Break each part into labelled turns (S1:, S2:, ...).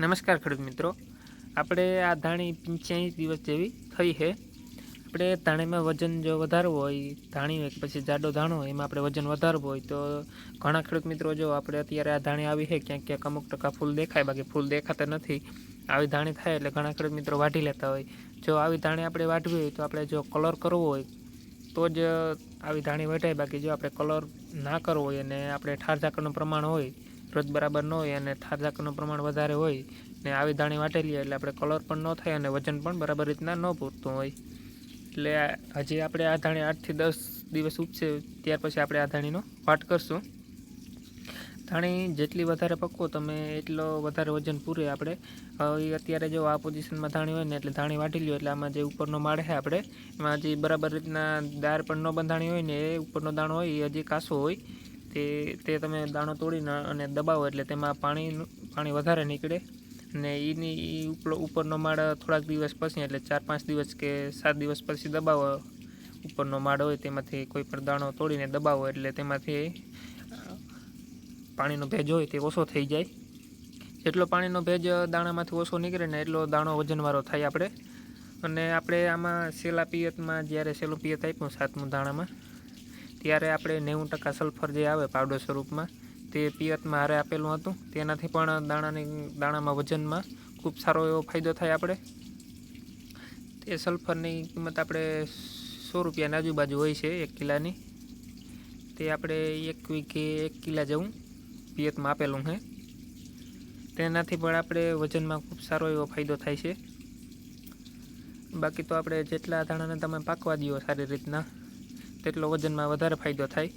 S1: નમસ્કાર ખેડૂત મિત્રો. આપણે આ ધાણી પંચ્યાસી દિવસ જેવી થઈ છે. આપણે ધાણીમાં વજન જો વધારવું હોય ધાણી હોય કે પછી જાડો ધાણો હોય, એમાં આપણે વજન વધારવું હોય, તો ઘણા ખેડૂત મિત્રો જો આપણે અત્યારે આ ધાણી આવી છે, ક્યાંક ક્યાંક અમુક ટકા ફૂલ દેખાય, બાકી ફૂલ દેખાતા નથી. આવી ધાણી થાય એટલે ઘણા ખેડૂત મિત્રો વાઢી લેતા હોય. જો આવી ધાણી આપણે વાઢવી હોય, તો આપણે જો કલર કરવો હોય, તો જ આવી ધાણી વઢાય. બાકી જો આપણે કલર ના કરવો હોય અને આપણે ઠાર ઝાકળનું પ્રમાણ હોય રોજ બરાબર ન હોય અને ઠાર ઝાકળનું પ્રમાણ વધારે હોય ને આવી ધાણી વાટેલી એટલે આપણે કલર પણ ન થાય અને વજન પણ બરાબર રીતના ન પૂરતું હોય. એટલે હજી આપણે આ ધાણી આઠથી દસ દિવસ ઉપસે, ત્યાર પછી આપણે આ ધાણીનો વાટ કરશું. ધાણી જેટલી વધારે પકવો તમે એટલો વધારે વજન પૂરે આપણે. અત્યારે જો આ પોઝિશનમાં ધાણી હોય ને એટલે ધાણી વાટી લ્યો એટલે આમાં જે ઉપરનો માળ છે આપણે, એમાં હજી બરાબર રીતના દાર પણ ન બંધાણી હોય ને એ ઉપરનો દાણો હોય, એ હજી કાસો હોય. તે તે તમે દાણો તોડીને અને દબાવો એટલે તેમાં પાણીનું પાણી વધારે નીકળે. ને એની ઉપરનો માળ થોડાક દિવસ પછી એટલે ચાર, પાંચ દિવસ કે સાત દિવસ પછી દબાવો. ઉપરનો માળ હોય તેમાંથી કોઈ પણ દાણો તોડીને દબાવો એટલે તેમાંથી પાણીનો ભેજ હોય તે ઓછો થઈ જાય. જેટલો પાણીનો ભેજ દાણામાંથી ઓછો નીકળે ને એટલો દાણો વજનવાળો થાય આપણે. અને આપણે આમાં સેલા પિયતમાં જ્યારે સેલું પિયત આપ્યું સાતમું દાણામાં ત્યારે આપણે નેવું ટકા સલ્ફર જે આવે પાવડર સ્વરૂપમાં, તે પિયતમાં હારે આપેલું હતું. તેનાથી પણ દાણાની, દાણામાં વજનમાં ખૂબ સારો એવો ફાયદો થાય આપણે. તે સલ્ફરની કિંમત આપણે સો રૂપિયાની આજુબાજુ હોય છે એક કિલાની. તે આપણે એક વીઘે એક કિલા જેવું પિયતમાં આપેલું છે. તેનાથી પણ આપણે વજનમાં ખૂબ સારો એવો ફાયદો થાય છે. બાકી તો આપણે જેટલા દાણાને તમે પાકવા દો સારી રીતના તેટલો વજનમાં વધારે ફાયદો થાય.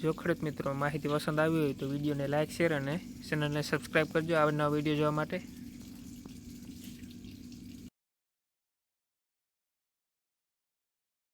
S1: જો ખેડૂત મિત્રો માહિતી પસંદ આવી હોય તો વિડીયોને લાઇક શેર અને ચેનલને સબસ્ક્રાઈબ કરજો. આવનારા વીડિયો જોવા માટે